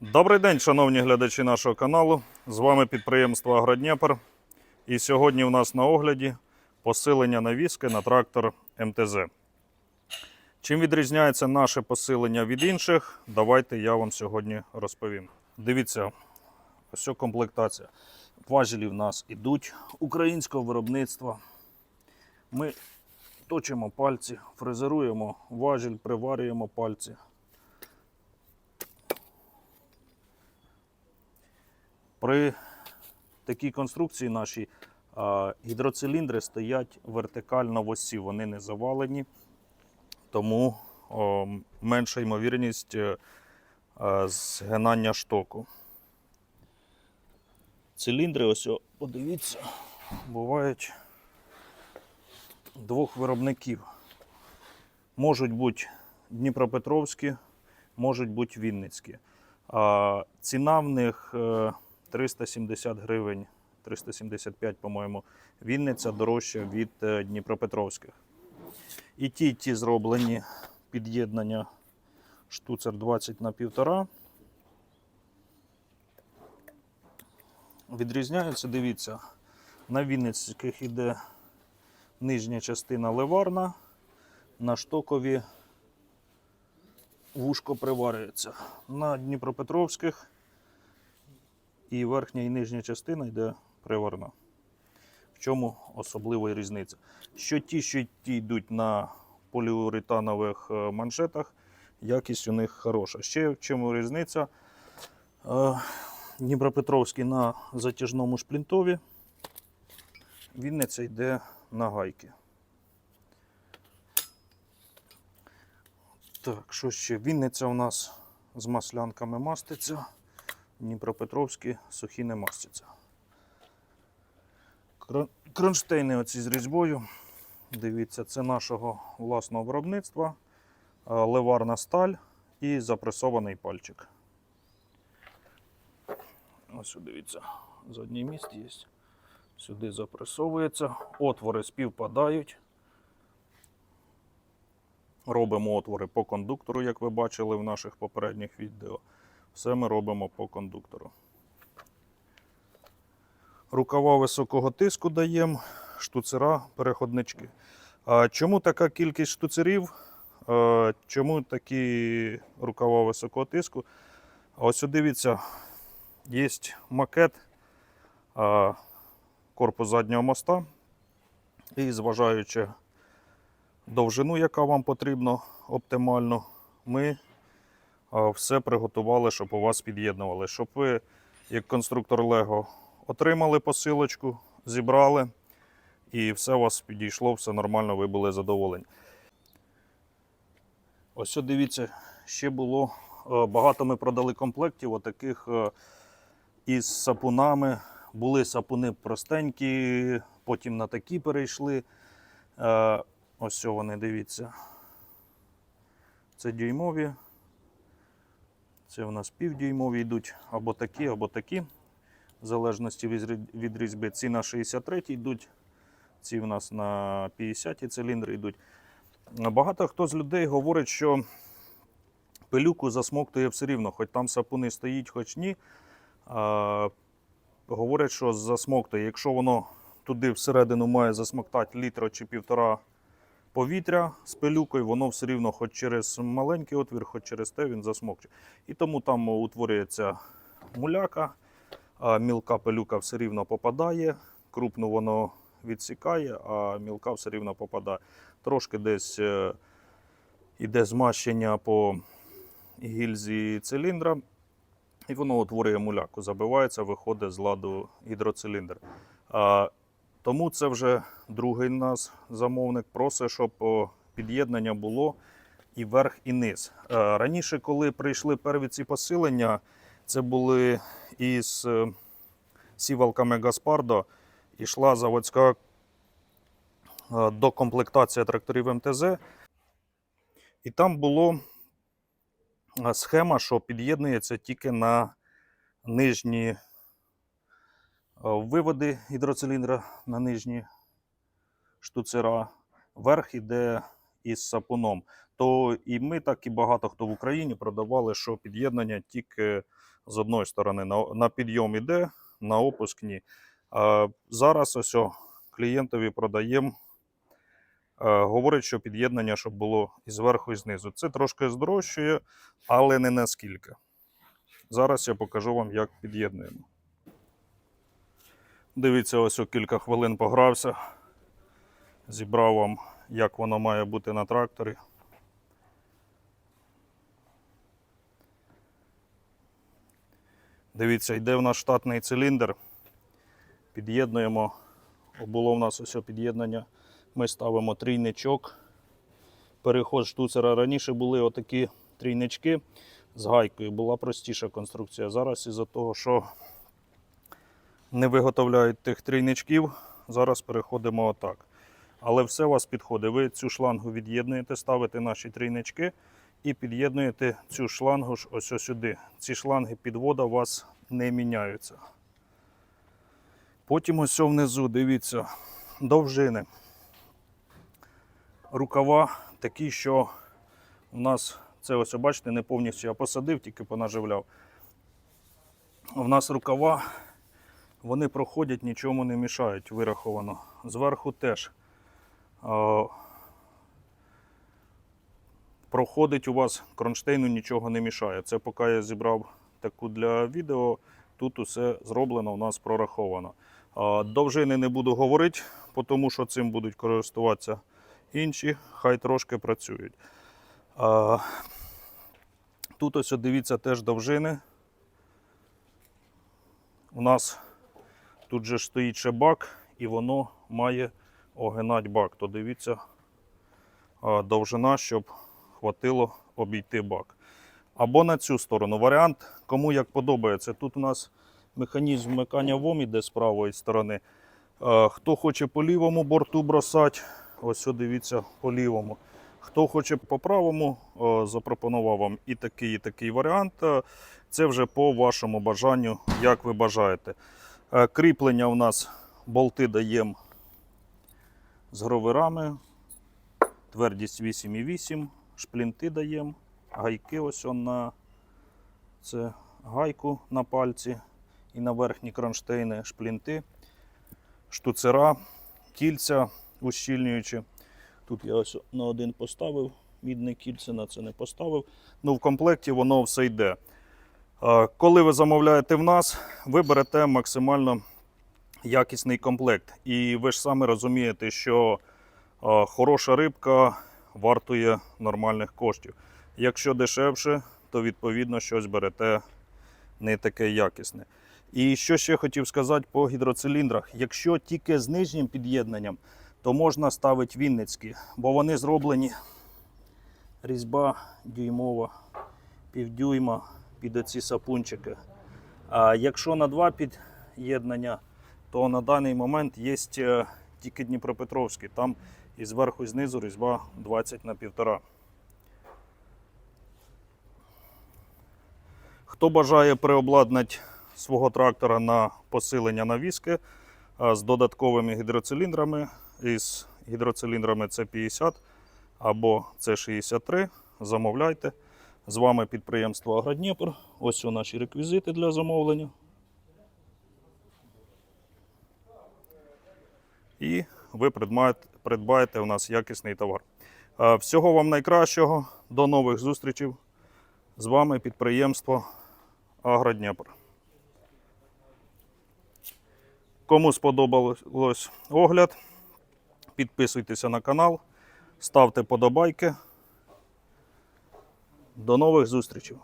Добрий день, шановні глядачі нашого каналу. З вами підприємство Агродніпр. І сьогодні у нас на огляді посилення навіски на трактор МТЗ. Чим відрізняється наше посилення від інших, давайте я вам сьогодні розповім. Дивіться, ось комплектація. Важелі в нас ідуть українського виробництва. Ми точимо пальці, фрезеруємо важіль, приварюємо пальці. При такій конструкції нашій гідроциліндри стоять вертикально в осі, вони не завалені, тому менша ймовірність е, згинання штоку. Циліндри, ось подивіться, бувають двох виробників. Можуть бути Дніпропетровські, можуть бути Вінницькі. Ціна в них е, 370 гривень, 375, по-моєму. Вінниця дорожча від е, Дніпропетровських. І ті, і ті зроблені під'єднання штуцер 20 на 1,5. Відрізняються, дивіться, на Вінницьких іде нижня частина ливарна, на штокові вушко приварюється. На Дніпропетровських і верхня і нижня частина йде приварна. В чому особлива різниця? Що ті, що ті йдуть на поліуретанових е, маншетах, якість у них хороша. Ще в чому різниця? Е, Дніпропетровський на затяжному шплінтові, Вінниця йде на гайки. Так, що ще? Вінниця у нас з маслянками маститься. Дніпропетровські сухі не мастяться. Крон- Кронштейни оці з різьбою. Дивіться, це нашого власного виробництва. Е, Леварна сталь і запресований пальчик. Ось дивіться, задній міст є. Сюди запресовується. Отвори співпадають. Робимо отвори по кондуктору, як ви бачили в наших попередніх відео. Все ми робимо по кондуктору. Рукава високого тиску даємо, штуцера, переходнички. Чому така кількість штуцерів? Чому такі рукава високого тиску? Ось дивіться, є макет корпус заднього моста. І зважаючи довжину, яка вам потрібна оптимально, ми все приготували, щоб у вас під'єднували. Щоб ви, як конструктор Лего, отримали посилочку, зібрали, і все у вас підійшло, все нормально, ви були задоволені. Ось дивіться, ще було е, багато ми продали комплектів, отаких е, із сапунами. Були сапуни простенькі, потім на такі перейшли. Е, Ось вони, дивіться. Це дюймові. Це у нас півдюймові йдуть або такі, або такі. В залежності від різьби. Ці на 63 йдуть, ці у нас на 50 циліндри йдуть. Багато хто з людей говорить, що пилюку засмоктує все рівно, хоч там сапуни стоїть, хоч ні. А, говорять, що засмоктує. Якщо воно туди всередину має засмоктати літра чи півтора повітря з пилюкою, воно все рівно, хоч через маленький отвір, хоч через те він засмокче. І тому там утворюється муляка, а мілка пилюка все рівно попадає, крупну воно відсікає, а мілка все рівно попадає. Трошки десь е, іде змащення по гільзі циліндра, і воно утворює муляку, забивається, виходить з ладу гідроциліндр. Тому це вже другий нас замовник просить, щоб під'єднання було і верх, і низ. Е, Раніше, коли прийшли перві ці посилення, це були із е, сівалками Гаспардо, йшла заводська е, докомплектація тракторів МТЗ. І там було е, схема, що під'єднується тільки на нижні е, виводи гідроциліндра, на нижні штуцера. Верх іде із сапуном, то і ми, так і багато хто в Україні продавали, що під'єднання тільки з одної сторони на, підйом іде, на опуск ні. Зараз ось о, клієнтові продаємо. Е, Говорить, що під'єднання, щоб було і зверху, і знизу. Це трошки здорожчує, але не наскільки. Зараз я покажу вам, як під'єднуємо. Дивіться, ось о кілька хвилин погрався. Зібрав вам, як воно має бути на тракторі. Дивіться, йде в нас штатний циліндр. Під'єднуємо. Було в нас ось під'єднання. Ми ставимо трійничок. Переход штуцера. Раніше були отакі трійнички з гайкою. Була простіша конструкція. Зараз із-за того, що не виготовляють тих трійничків, зараз переходимо отак. Але все у вас підходить. Ви цю шлангу від'єднуєте, ставите наші трійнички і під'єднуєте цю шлангу ж ось сюди. Ці шланги підвода у вас не міняються. Потім ось внизу, дивіться, довжини. Рукава такі, що у нас це ось, бачите, не повністю я посадив, тільки понаживляв. У нас рукава, вони проходять, нічому не мішають, вираховано. Зверху теж. А, проходить у вас кронштейну нічого не мішає. Це поки я зібрав таку для відео. Тут усе зроблено, у нас прораховано. А, Довжини не буду говорити, тому що цим будуть користуватися інші, хай трошки працюють. А, Тут ось дивіться теж довжини. У нас тут же стоїть ще бак, і воно має огинати бак. То дивіться довжина, щоб хватило обійти бак. Або на цю сторону. Варіант, кому як подобається. Тут у нас механізм вмикання ВОМ іде з правої сторони. Хто хоче по лівому борту бросати, ось дивіться по лівому. Хто хоче по правому, запропонував вам і такий, і такий варіант. Це вже по вашому бажанню, як ви бажаєте. Е, Кріплення у нас болти даємо з гроверами. Твердість 8,8, шплінти даємо, гайки ось он на це гайку на пальці і на верхні кронштейни, шплінти, штуцера, кільця ущільнюючі. Тут я ось на один поставив, мідне кільце на це не поставив. Ну, в комплекті воно все йде. Коли ви замовляєте в нас, ви берете максимально якісний комплект. І ви ж самі розумієте, що хороша рибка вартує нормальних коштів. Якщо дешевше, то відповідно щось берете не таке якісне. І що ще хотів сказати по гідроциліндрах. Якщо тільки з нижнім під'єднанням, то можна ставити вінницькі, бо вони зроблені різьба дюймова, півдюйма під оці сапунчики. А якщо на два під'єднання, то на даний момент є е, тільки Дніпропетровський. Там і зверху і знизу різьба 20 на 1,5. Хто бажає переобладнати свого трактора на посилення навіски з додатковими гідроциліндрами, із гідроциліндрами С50 або С63, замовляйте. З вами підприємство Агродніпр. Ось у наші реквізити для замовлення. І ви придбаєте, у нас якісний товар. Всього вам найкращого. До нових зустрічей. З вами підприємство Агродніпр. Кому сподобалось огляд, підписуйтеся на канал, ставте подобайки. До нових зустрічей!